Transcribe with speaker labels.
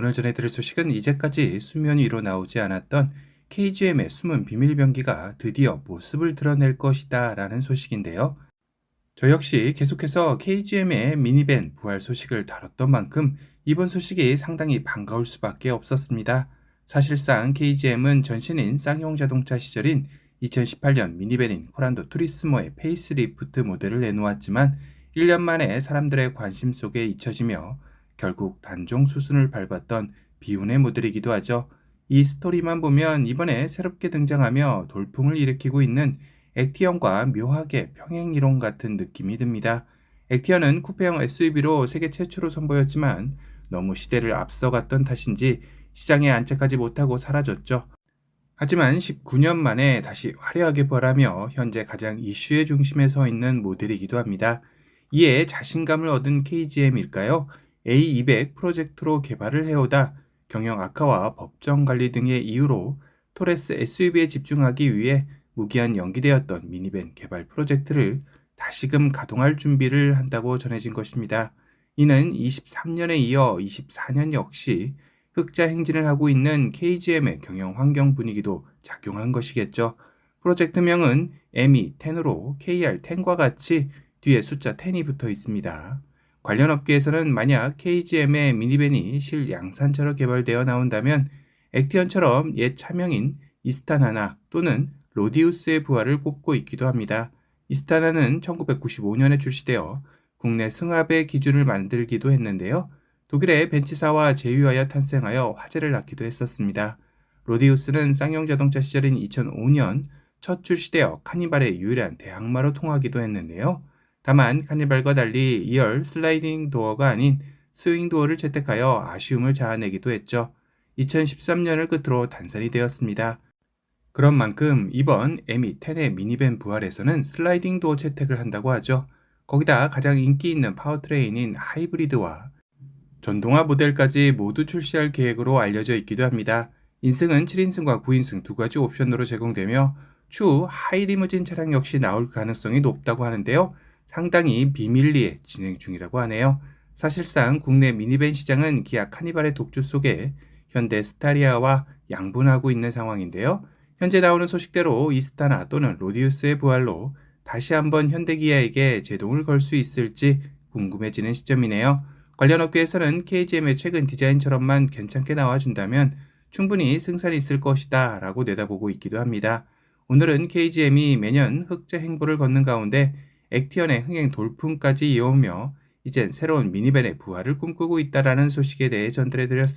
Speaker 1: 오늘 전해드릴 소식은 이제까지 수면 위로 나오지 않았던 KGM의 숨은 비밀 병기가 드디어 모습을 드러낼 것이다 라는 소식인데요. 저 역시 계속해서 KGM의 미니밴 부활 소식을 다뤘던 만큼 이번 소식이 상당히 반가울 수밖에 없었습니다. 사실상 KGM은 전신인 쌍용 자동차 시절인 2018년 미니밴인 코란도 투리스모의 페이스리프트 모델을 내놓았지만 1년 만에 사람들의 관심 속에 잊혀지며 결국 단종 수순을 밟았던 비운의 모델이기도 하죠. 이 스토리만 보면 이번에 새롭게 등장하며 돌풍을 일으키고 있는 액티언과 묘하게 평행이론 같은 느낌이 듭니다. 액티언은 쿠페형 SUV로 세계 최초로 선보였지만 너무 시대를 앞서갔던 탓인지 시장에 안착하지 못하고 사라졌죠. 하지만 19년 만에 다시 화려하게 부활하며 현재 가장 이슈의 중심에 서 있는 모델이기도 합니다. 이에 자신감을 얻은 KGM일까요? A200 프로젝트로 개발을 해오다 경영 악화와 법정 관리 등의 이유로 토레스 SUV에 집중하기 위해 무기한 연기되었던 미니밴 개발 프로젝트를 다시금 가동할 준비를 한다고 전해진 것입니다. 이는 23년에 이어 24년 역시 흑자 행진을 하고 있는 KGM의 경영 환경 분위기도 작용한 것이겠죠. 프로젝트명은 ME10으로 KR10과 같이 뒤에 숫자 10이 붙어 있습니다. 관련 업계에서는 만약 KGM의 미니밴이 실 양산차로 개발되어 나온다면 액티언처럼 옛 차명인 이스타나나 또는 로디우스의 부활을 꼽고 있기도 합니다. 이스타나는 1995년에 출시되어 국내 승합의 기준을 만들기도 했는데요. 독일의 벤치사와 제휴하여 탄생하여 화제를 낳기도 했었습니다. 로디우스는 쌍용 자동차 시절인 2005년 첫 출시되어 카니발의 유일한 대항마로 통하기도 했는데요. 다만 카니발과 달리 2열 슬라이딩 도어가 아닌 스윙 도어를 채택하여 아쉬움을 자아내기도 했죠. 2013년을 끝으로 단산이 되었습니다. 그런 만큼 이번 M210의 미니밴 부활에서는 슬라이딩 도어 채택을 한다고 하죠. 거기다 가장 인기 있는 파워트레인인 하이브리드와 전동화 모델까지 모두 출시할 계획으로 알려져 있기도 합니다. 인승은 7인승과 9인승 두 가지 옵션으로 제공되며 추후 하이리무진 차량 역시 나올 가능성이 높다고 하는데요. 상당히 비밀리에 진행 중이라고 하네요. 사실상 국내 미니밴 시장은 기아 카니발의 독주 속에 현대 스타리아와 양분하고 있는 상황인데요. 현재 나오는 소식대로 이스타나 또는 로디우스의 부활로 다시 한번 현대기아에게 제동을 걸 수 있을지 궁금해지는 시점이네요. 관련 업계에서는 KGM의 최근 디자인처럼만 괜찮게 나와준다면 충분히 승산이 있을 것이다 라고 내다보고 있기도 합니다. 오늘은 KGM이 매년 흑자 행보를 걷는 가운데 액티언의 흥행 돌풍까지 이어오며 이젠 새로운 미니밴의 부활을 꿈꾸고 있다라는 소식에 대해 전달해드렸습니다.